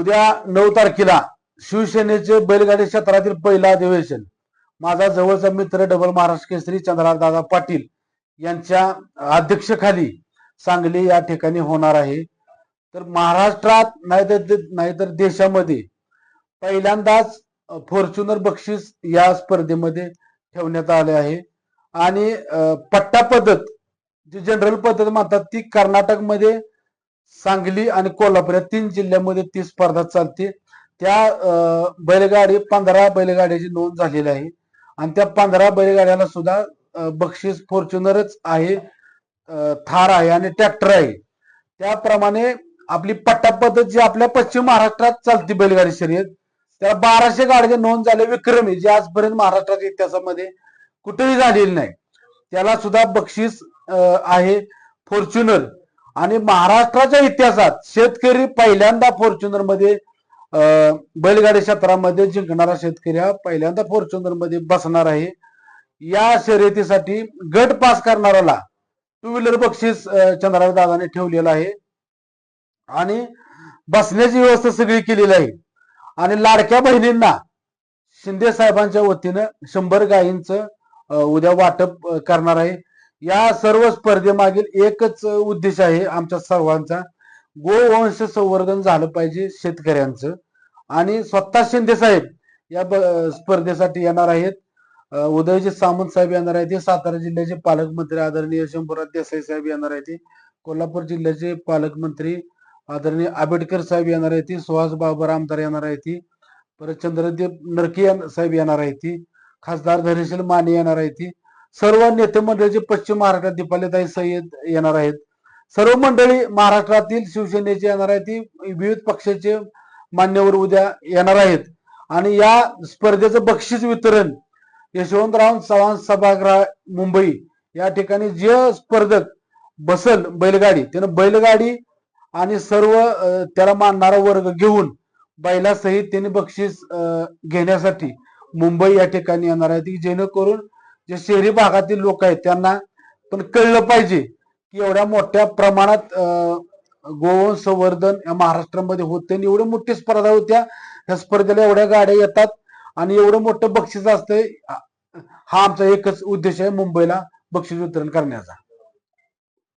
उद्या नऊ तारखेला शिवसेनेचे बैलगाडी क्षेत्रातील पहिलं अधिवेशन. माझा जवळचा मित्र डबल महाराष्ट्र केसरी दादा पाटील यांच्या अध्यक्षखाली सांगली या ठिकाणी होणार आहे. तर महाराष्ट्रात नाहीतर नाहीतर देशामध्ये पहिल्यांदाच फॉर्च्युनर बक्षीस या स्पर्धेमध्ये ठेवण्यात आले आहे. आणि पट्टा पद्धत जी जनरल पद्धत म्हणतात ती कर्नाटकमध्ये सांगली आणि कोल्हापूर या तीन जिल्ह्यामध्ये ती स्पर्धा चालते. त्या बैलगाडी पंधरा बैलगाड्याची नोंद झालेली आहे. आणि त्या पंधरा बैलगाड्याला सुद्धा बक्षीस फॉर्च्युनरच आहे थार आहे आणि ट्रॅक्टर आहे. त्याप्रमाणे आपली पट्टा पद्धत जी आपल्या पश्चिम महाराष्ट्रात चालते बैलगाडी शर्यत त्या बाराशे गाड्या नोंद झाले. विक्रमी जे आजपर्यंत महाराष्ट्राच्या इतिहासामध्ये कुठेही झालेली नाही. त्याला सुद्धा बक्षीस आहे फॉर्च्युनर आणि महाराष्ट्राच्या इतिहासात शेतकरी पहिल्यांदा फॉर्च्युनरमध्ये बैलगाडी क्षेत्रामध्ये जिंकणारा शेतकरी हा पहिल्यांदा फॉर्च्युनरमध्ये बसणार आहे. या शर्यतीसाठी गट पास करणाऱ्याला टू व्हीलर बक्षीस चंद्रावर दादाने ठेवलेलं आहे. आणि बसण्याची व्यवस्था सगळी केलेली आहे. आणि लाडक्या बहिणींना शिंदे साहेबांच्या वतीनं शंभर गायींचं उद्या वाटप करणार आहे. या सर्व स्पर्धेमागील एकच उद्देश आहे आमच्या सर्वांचा. गोवंश संवर्धन झालं पाहिजे शेतकऱ्यांचं. आणि स्वतः शिंदे साहेब या ब- स्पर्धेसाठी येणार आहेत. उदयजी सामंत साहेब येणार आहेत. सातारा जिल्ह्याचे पालकमंत्री आदरणीय शंभूराज देसाई साहेब येणार आहेत. कोल्हापूर जिल्ह्याचे पालकमंत्री आदरणीय आंबेडकर साहेब येणार आहेत. सुहास बाबर आमदार येणार आहेत. परत चंद्रदेव नरकी साहेब येणार आहेत. खासदार धैर्यशील माने येणार आहेत. सर्व नेते मंडळीचे पश्चिम महाराष्ट्रात दीपालीताई सय्यद येणार आहेत. सर्व मंडळी महाराष्ट्रातील शिवसेनेचे येणार आहेत. विविध पक्षाचे मान्यवर उद्या येणार आहेत. आणि या स्पर्धेचं बक्षीस वितरण यशवंतराव चव्हाण सभागृह मुंबई या ठिकाणी जे स्पर्धक बसल बैलगाडी त्यानं बैलगाडी आणि सर्व त्याला मानणारा वर्ग घेऊन बैलासहित त्यांनी बक्षीस घेण्यासाठी मुंबई या ठिकाणी येणार आहे ती जेणेकरून जे शहरी भागातील लोक आहेत त्यांना पण कळलं पाहिजे की एवढ्या मोठ्या प्रमाणात अं, गोवंश संवर्धन या महाराष्ट्रामध्ये होते आणि एवढ्या मोठी स्पर्धा होत्या. ह्या स्पर्धेला एवढ्या गाड्या येतात आणि एवढं मोठं बक्षीस असतंय. हा आमचा एकच उद्देश आहे मुंबईला बक्षीस वितरण करण्याचा.